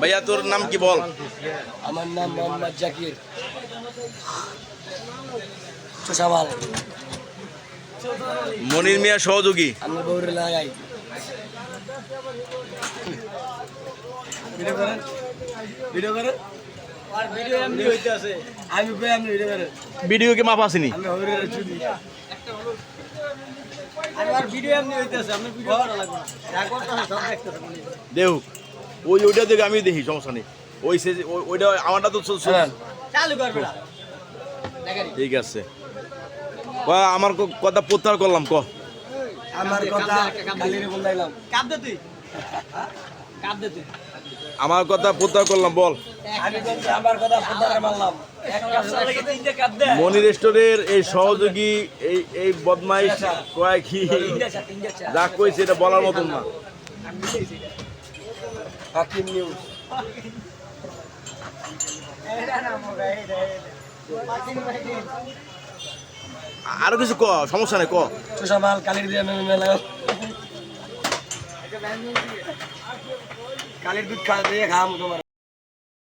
ভাইয়া তোর নাম কি বল? আমার নাম মোহাম্মদ জাকির। মনির মিয়া সহযোগী। আমি লাগাই। ভিডিও করেন। ভিডিও করেন। কি মাপ আসেনি। আমি ওই ওইটা দেখে আমি দেখি সমস্যা নেই। ওই সে ওই- ওইটা আমারটা তো স- স- চালু করবে না দেখারি ঠিক আছে। বা আমার কথা প্রত্যাহার করলাম ক। আমার কথা আমার কথা প্রত্যাহার করলাম বল। আমি বলছি আমার কথা ফুটারে মারলাম এক কাপ লাগে তিনটে কাপ দে মনি রেস্টোরের এই সহযোগী এই এই বদমাইশ কয় কি তিনটে চা যা কইছে এটা বলার মতন না। হাকিম নিউজ আরও কিছু ক সমস্যা নেই কালির কালির দুধ দিয়ে খাম তোমার